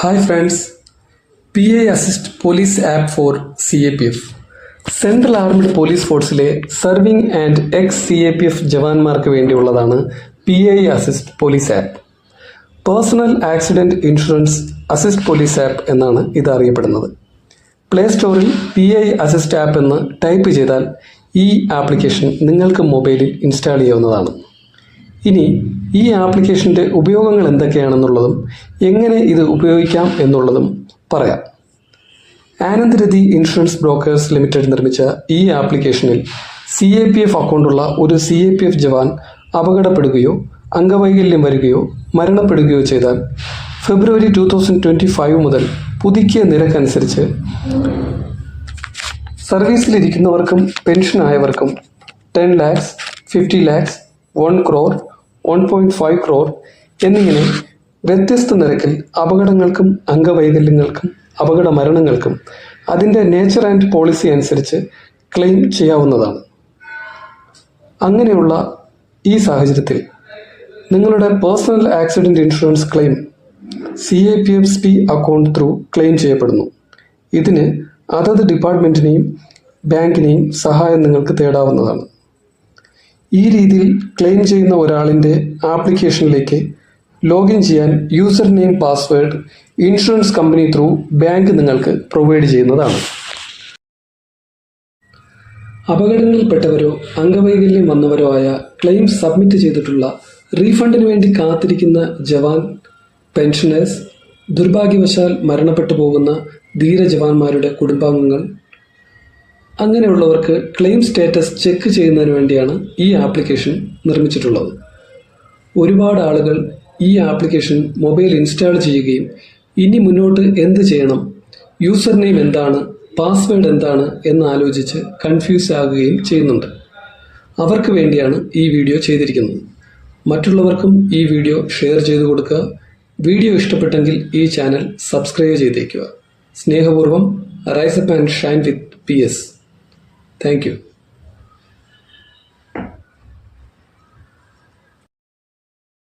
Hi friends P A assist police app for C A P F central armed police ഫോഴ്സിലെ serving and ex C A P F ജവാന്മാർക്ക് വേണ്ടിയുള്ളതാണ് P A assist police app personal accident insurance assist police app എന്നാണ് ഇത് അറിയപ്പെടുന്നത്. Play സ്റ്റോറിൽ P I assist app എന്ന് type ചെയ്താൽ ഈ application നിങ്ങൾക്ക് മൊബൈലിൽ ഇൻസ്റ്റാൾ ചെയ്യാവുന്നതാണ്. ഇനി ഈ ആപ്ലിക്കേഷന്റെ ഉപയോഗങ്ങൾ എന്തൊക്കെയാണെന്നുള്ളതും എങ്ങനെ ഇത് ഉപയോഗിക്കാം എന്നുള്ളതും പറയാം. ആനന്ദരതി ഇൻഷുറൻസ് ബ്രോക്കേഴ്സ് ലിമിറ്റഡ് നിർമ്മിച്ച ഈ ആപ്ലിക്കേഷനിൽ സി എ പി എഫ് അക്കൗണ്ടുള്ള ഒരു C A P F jawan അപകടപ്പെടുകയോ അംഗവൈകല്യം വരികയോ മരണപ്പെടുകയോ ചെയ്താൽ February two thousand twenty five മുതൽ പുതുക്കിയ നിരക്കനുസരിച്ച് സർവീസിലിരിക്കുന്നവർക്കും പെൻഷനായവർക്കും ten lakhs fifty lakhs one crore one point five crore എന്നിങ്ങനെ വ്യത്യസ്ത നിരക്കിൽ അപകടങ്ങൾക്കും അംഗവൈകല്യങ്ങൾക്കും അപകട മരണങ്ങൾക്കും അതിന്റെ നേച്ചർ ആൻഡ് പോളിസി അനുസരിച്ച് ക്ലെയിം ചെയ്യാവുന്നതാണ്. അങ്ങനെയുള്ള ഈ സാഹചര്യത്തിൽ നിങ്ങളുടെ personal accident insurance claim C A P F P account through claim ചെയ്യപ്പെടുന്നു. ഇതിന് അതത് ഡിപ്പാർട്ട്മെന്റിനെയും ബാങ്കിനെയും സഹായം നിങ്ങൾക്ക് തേടാവുന്നതാണ്. ഈ രീതിയിൽ ക്ലെയിം ചെയ്യുന്ന ഒരാളിന്റെ ആപ്ലിക്കേഷനിലേക്ക് ലോഗിൻ ചെയ്യാൻ user name password insurance company through bank നിങ്ങൾക്ക് പ്രൊവൈഡ് ചെയ്യുന്നതാണ്. അപകടങ്ങളിൽപ്പെട്ടവരോ അംഗവൈകല്യം വന്നവരോ ആയ ക്ലെയിം സബ്മിറ്റ് ചെയ്തിട്ടുള്ള റീഫണ്ടിന് വേണ്ടി കാത്തിരിക്കുന്ന ജവാൻ പെൻഷനേഴ്സ് ദുർഭാഗ്യവശാൽ മരണപ്പെട്ടു പോകുന്ന ധീരജവാന്മാരുടെ കുടുംബാംഗങ്ങൾ അങ്ങനെയുള്ളവർക്ക് ക്ലെയിം സ്റ്റാറ്റസ് ചെക്ക് ചെയ്യുന്നതിന് വേണ്ടിയാണ് ഈ ആപ്ലിക്കേഷൻ നിർമ്മിച്ചിട്ടുള്ളത്. ഒരുപാട് ആളുകൾ ഈ ആപ്ലിക്കേഷൻ മൊബൈൽ ഇൻസ്റ്റാൾ ചെയ്യുകയും ഇനി മുന്നോട്ട് എന്ത് ചെയ്യണം യൂസർ നെയിം എന്താണ് പാസ്വേഡ് എന്താണ് എന്ന് ആലോചിച്ച് കൺഫ്യൂസ് ആകുകയും ചെയ്യുന്നുണ്ട്. അവർക്ക് വേണ്ടിയാണ് ഈ വീഡിയോ ചെയ്തിരിക്കുന്നത്. മറ്റുള്ളവർക്കും ഈ വീഡിയോ ഷെയർ ചെയ്തു കൊടുക്കുക. വീഡിയോ ഇഷ്ടപ്പെട്ടെങ്കിൽ ഈ ചാനൽ സബ്സ്ക്രൈബ് ചെയ്തേക്കുക. സ്നേഹപൂർവം rise up and shine with P S Thank you.